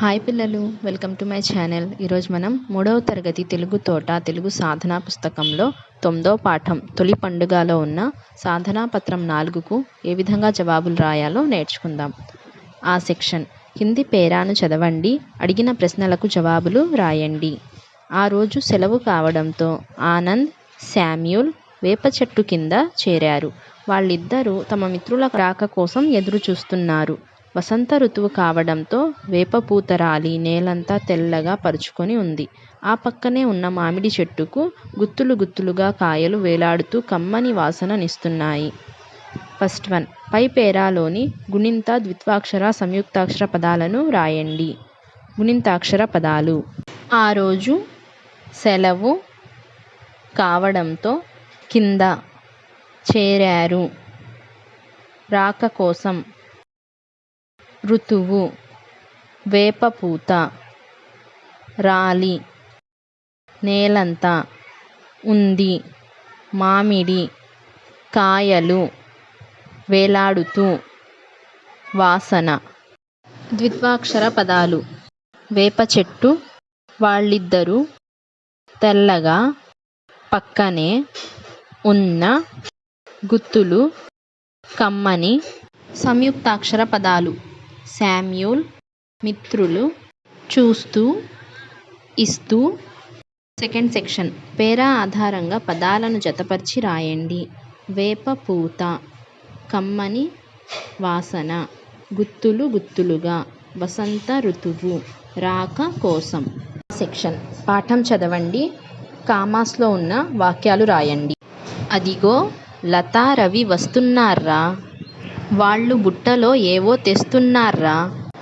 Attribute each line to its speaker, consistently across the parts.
Speaker 1: Hi పిల్లలు welcome to my channel. ఈరోజు మనం మూడవ తరగతి తెలుగు తోట తెలుగు సాధనా పుస్తకంలో తొమ్మిదో పాఠం తొలి పండుగలో ఉన్న సాధనా పత్రం నాలుగుకు ఏ విధంగా జవాబులు రాయాలో నేర్చుకుందాం. ఆ సెక్షన్ హిందీ పేరాను చదవండి అడిగిన ప్రశ్నలకు జవాబులు రాయండి. ఆ రోజు సెలవు కావడంతో ఆనంద్ శామ్యూల్ వేప చెట్టు కింద చేరారు. వాళ్ళిద్దరూ తమ మిత్రుల రాక కోసం ఎదురు చూస్తున్నారు వసంత ఋతువు కావడంతో వేపపూత రాలి నేలంతా తెల్లగా పరుచుకొని ఉంది. ఆ పక్కనే ఉన్న మామిడి చెట్టుకు గుత్తులు గుత్తులుగా కాయలు వేలాడుతూ కమ్మని వాసననిస్తున్నాయి ఫస్ట్ వన్ పై పేరాలోని గుణింత ద్విత్వాక్షర సంయుక్తాక్షర పదాలను రాయండి. గుణింతాక్షర పదాలు. ఆ రోజు సెలవు కావడంతో కింద చేరారు. రాక కోసం ఋతువు. వేపపూత రాలి. నేలంతా. ఉంది. మామిడి. కాయలు. వేలాడుతూ. వాసన. ద్విత్వాక్షర పదాలు. వేప చెట్టు. వాళ్ళిద్దరూ. తెల్లగా. పక్కనే. ఉన్న. గుత్తులు. కమ్మని. సంయుక్తాక్షర పదాలు. శామ్యూల్ మిత్రులు చూస్తూ ఇస్తూ సెకండ్ సెక్షన్ పేరా ఆధారంగా పదాలను జతపరిచి రాయండి. వేప పూత కమ్మని వాసన గుత్తులు గుత్తులుగా వసంత ఋతువు రాక కోసం. సెక్షన్ పాఠం చదవండి. కామాస్లో ఉన్న వాక్యాలు రాయండి. అదిగో లతా రవి వాళ్ళు బుట్టలో ఏవో తెస్తున్నార్రా.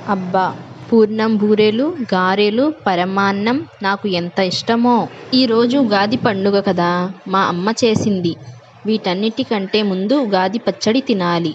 Speaker 1: అబ్బా పూర్ణం బూరెలు గారెలు పరమాన్నం నాకు ఎంత ఇష్టమో. ఈరోజు ఉగాది పండుగ కదా మా అమ్మ చేసింది. వీటన్నిటికంటే ముందు ఉగాది పచ్చడి తినాలి.